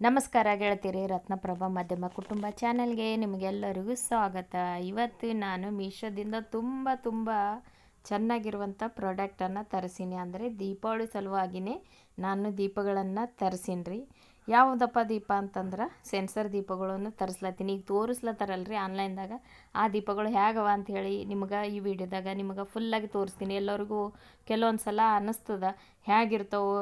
ನಮಸ್ಕಾರ ಗೆಳತಿರಿ ರತ್ನಪ್ರಭಾ ಮಾಧ್ಯಮ ಕುಟುಂಬ ಚಾನಲ್ಗೆ ನಿಮಗೆಲ್ಲರಿಗೂ ಸ್ವಾಗತ. ಇವತ್ತು ನಾನು ಮೀಶೋದಿಂದ ತುಂಬ ತುಂಬ ಚೆನ್ನಾಗಿರುವಂಥ ಪ್ರಾಡಕ್ಟನ್ನು ತರಿಸೀನಿ. ಅಂದರೆ ದೀಪಾವಳಿ ಸಲುವಾಗಿಯೇ ನಾನು ದೀಪಗಳನ್ನು ತರಿಸೀನಿ ರೀ ಯಾವುದಪ್ಪ ದೀಪ ಅಂತಂದ್ರೆ ಸೆನ್ಸರ್ ದೀಪಗಳನ್ನು ತರಿಸ್ಲತ್ತೀನಿ. ಈಗ ತೋರಿಸ್ಲತ್ತಾರಲ್ರಿ ಆನ್ಲೈನ್ದಾಗ ಆ ದೀಪಗಳು ಹೇಗವ ಅಂಥೇಳಿ ನಿಮ್ಗೆ ಈ ವಿಡಿಯೋದಾಗ ನಿಮ್ಗೆ ಫುಲ್ಲಾಗಿ ತೋರಿಸ್ತೀನಿ. ಎಲ್ಲರಿಗೂ ಕೆಲವೊಂದು ಸಲ ಅನ್ನಿಸ್ತದ ಹೇಗಿರ್ತಾವೆ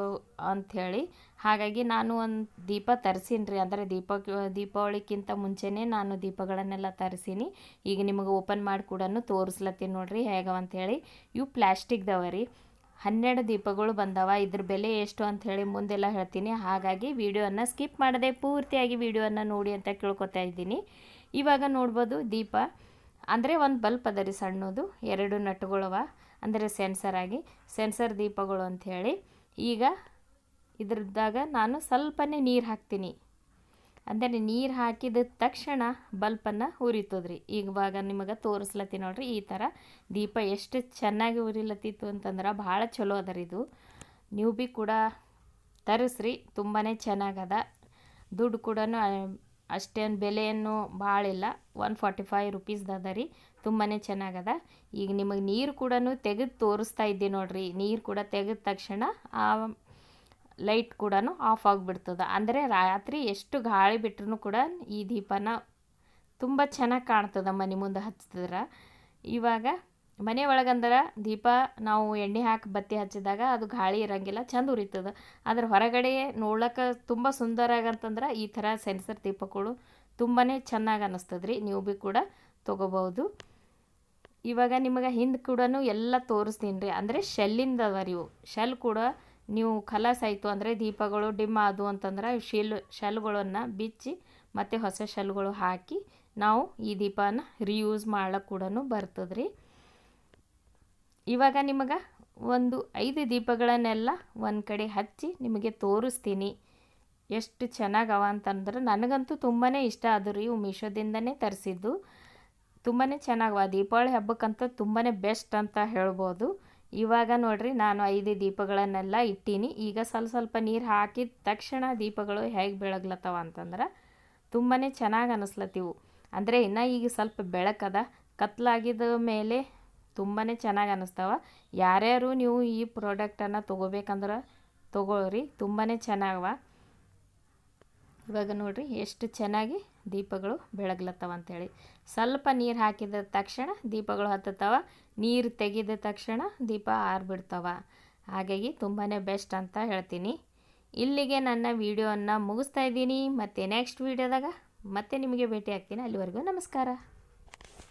ಅಂಥೇಳಿ ಹಾಗಾಗಿ ನಾನು ಒಂದು ದೀಪ ತರಿಸೀನಿ ಅಂದರೆ ದೀಪ ದೀಪಾವಳಿಗಿಂತ ಮುಂಚೆನೇ ನಾನು ದೀಪಗಳನ್ನೆಲ್ಲ ತರಿಸೀನಿ. ಈಗ ನಿಮಗೆ ಓಪನ್ ಮಾಡಿ ಕೂಡ ತೋರಿಸ್ಲತ್ತೀನಿ ನೋಡ್ರಿ ಹೇಗವ ಅಂಥೇಳಿ ಇವು ಪ್ಲ್ಯಾಸ್ಟಿಕ್ದವ ರೀ. ಹನ್ನೆರಡು ದೀಪಗಳು ಬಂದವ. ಇದ್ರ ಬೆಲೆ ಎಷ್ಟು ಅಂತ ಹೇಳಿ ಮುಂದೆಲ್ಲ ಹೇಳ್ತೀನಿ. ಹಾಗಾಗಿ ವಿಡಿಯೋನ ಸ್ಕಿಪ್ ಮಾಡದೆ ಪೂರ್ತಿಯಾಗಿ ವಿಡಿಯೋನ ನೋಡಿ ಅಂತ ಕೇಳ್ಕೊತಾ ಇದ್ದೀನಿ. ಇವಾಗ ನೋಡ್ಬೋದು ದೀಪ. ಅಂದರೆ ಒಂದು ಬಲ್ಪ್ ಅದ ರೀ ಸಣ್ಣದು. ಎರಡು ನಟ್ಟುಗಳವ ಅಂದರೆ ಸೆನ್ಸರ್ ಆಗಿ. ಸೆನ್ಸರ್ ದೀಪಗಳು ಅಂಥೇಳಿ ಈಗ ಇದ್ರದ್ದಾಗ ನಾನು ಸ್ವಲ್ಪನೇ ನೀರು ಹಾಕ್ತೀನಿ. ಅಂದರೆ ನೀರು ಹಾಕಿದ ತಕ್ಷಣ ಬಲ್ಪನ್ನು ಉರಿತದ್ರಿ. ಇವಾಗ ನಿಮಗೆ ತೋರಿಸ್ಲತ್ತಿ ನೋಡ್ರಿ, ಈ ಥರ ದೀಪ ಎಷ್ಟು ಚೆನ್ನಾಗಿ ಉರಿಲತ್ತಿತ್ತು ಅಂತಂದ್ರೆ ಭಾಳ ಚಲೋ ಅದ ಇದು. ನೀವು ಭೀ ಕೂಡ ತರಿಸ್ರಿ ತುಂಬಾ ಚೆನ್ನಾಗದ ದುಡ್ಡು ಕೂಡ ಅಷ್ಟೇನು ಬೆಲೆಯನ್ನು ಭಾಳ ಇಲ್ಲ, ಒನ್ ಫಾರ್ಟಿ ಫೈವ್ ರುಪೀಸ್ದದ ರೀ ತುಂಬಾ ಚೆನ್ನಾಗದ ಈಗ ನಿಮಗೆ ನೀರು ಕೂಡ ತೆಗೆದು ತೋರಿಸ್ತಾ ಇದ್ದೆ ನೋಡ್ರಿ, ನೀರು ಕೂಡ ತೆಗೆದ ತಕ್ಷಣ ಆ ಲೈಟ್ ಕೂಡ ಆಫ್ ಆಗಿಬಿಡ್ತದೆ. ಅಂದರೆ ರಾತ್ರಿ ಎಷ್ಟು ಗಾಳಿ ಬಿಟ್ರೂ ಕೂಡ ಈ ದೀಪನ ತುಂಬ ಚೆನ್ನಾಗಿ ಕಾಣ್ತದ ಮನೆ ಮುಂದೆ ಹಚ್ಚಿದ್ರೆ. ಇವಾಗ ಮನೆ ಒಳಗಂದ್ರೆ ದೀಪ ನಾವು ಎಣ್ಣೆ ಹಾಕಿ ಬತ್ತಿ ಹಚ್ಚಿದಾಗ ಅದು ಗಾಳಿ ಇರೋಂಗಿಲ್ಲ, ಚಂದ ಉರಿತದ. ಆದ್ರೆ ಹೊರಗಡೆ ನೋಡ್ಲಿಕ್ಕೆ ತುಂಬ ಸುಂದರ ಆಗಂತಂದ್ರೆ ಈ ಥರ ಸೆನ್ಸರ್ ದೀಪಗಳು ತುಂಬಾ ಚೆನ್ನಾಗಿ ಅನ್ನಿಸ್ತದೆ ರೀ ನೀವು ಭೀ ಕೂಡ ತೊಗೋಬೋದು ಇವಾಗ ನಿಮಗೆ ಹಿಂದೆ ಕೂಡ ಎಲ್ಲ ತೋರಿಸ್ತೀನಿ ರೀ. ಅಂದರೆ ಶೆಲ್ಲಿಂದ ಅವ ರೀ ಇವು. ಶೆಲ್ ಕೂಡ ನೀವು ಖಲಾಸ್ ಆಯಿತು ಅಂದರೆ ದೀಪಗಳು ಡಿಮ್ ಆದವು ಅಂತಂದ್ರೆ ಶೀಲ್ ಶೆಲ್ಗಳನ್ನು ಬಿಚ್ಚಿ ಮತ್ತು ಹೊಸ ಶೆಲ್ಗಳು ಹಾಕಿ ನಾವು ಈ ದೀಪನ ರಿಯೂಸ್ ಮಾಡ್ಲಿಕ್ಕೆ ಕೂಡ ಬರ್ತದೆ ರೀ ಇವಾಗ ನಿಮಗೆ ಒಂದು ಐದು ದೀಪಗಳನ್ನೆಲ್ಲ ಒಂದು ಕಡೆ ಹಚ್ಚಿ ನಿಮಗೆ ತೋರಿಸ್ತೀನಿ. ಎಷ್ಟು ಚೆನ್ನಾಗವ ಅಂತಂದ್ರೆ ನನಗಂತೂ ತುಂಬಾ ಇಷ್ಟ ಅದು ರೀ, ಇವು ಮೀಶೋದಿಂದನೇ ತರಿಸಿದ್ದು. ತುಂಬಾ ಚೆನ್ನಾಗವ, ದೀಪಾವಳಿ ಹಬ್ಬಕ್ಕಂತೂ ತುಂಬಾ ಬೆಸ್ಟ್ ಅಂತ ಹೇಳ್ಬೋದು. ಇವಾಗ ನೋಡ್ರಿ ನಾನು ಐದು ದೀಪಗಳನ್ನೆಲ್ಲ ಇಟ್ಟೀನಿ. ಈಗ ಸ್ವಲ್ಪ ಸ್ವಲ್ಪ ನೀರು ಹಾಕಿದ ತಕ್ಷಣ ದೀಪಗಳು ಹೇಗೆ ಬೆಳಗ್ಲತ್ತವ ಅಂತಂದ್ರೆ ತುಂಬಾ ಚೆನ್ನಾಗಿ ಅನಿಸ್ಲತ್ತಿವು ಅಂದರೆ ಇನ್ನು ಈಗ ಸ್ವಲ್ಪ ಬೆಳಕದ, ಕತ್ಲಾಗಿದ ಮೇಲೆ ತುಂಬಾ ಚೆನ್ನಾಗಿ ಅನ್ನಿಸ್ತಾವ ಯಾರ್ಯಾರು ನೀವು ಈ ಪ್ರಾಡಕ್ಟನ್ನು ತೊಗೋಬೇಕಂದ್ರೆ ತೊಗೊಳ್ರಿ ತುಂಬಾ ಚೆನ್ನಾಗವ. ಇವಾಗ ನೋಡ್ರಿ ಎಷ್ಟು ಚೆನ್ನಾಗಿ ದೀಪಗಳು ಬೆಳಗ್ಲತ್ತವ ಅಂಥೇಳಿ ಸ್ವಲ್ಪ ನೀರು ಹಾಕಿದ ತಕ್ಷಣ ದೀಪಗಳು ಹತ್ತುತ್ತವ. ನೀರು ತೆಗೆದ ತಕ್ಷಣ ದೀಪ ಆರಿಬಿಡ್ತವ. ಹಾಗಾಗಿ ತುಂಬಾ ಬೆಸ್ಟ್ ಅಂತ ಹೇಳ್ತೀನಿ. ಇಲ್ಲಿಗೆ ನನ್ನ ವಿಡಿಯೋನ ಮುಗಿಸ್ತಾ ಇದ್ದೀನಿ. ಮತ್ತು ನೆಕ್ಸ್ಟ್ ವೀಡಿಯೋದಾಗ ಮತ್ತೆ ನಿಮಗೆ ಭೇಟಿ ಆಗ್ತೀನಿ. ಅಲ್ಲಿವರೆಗೂ ನಮಸ್ಕಾರ.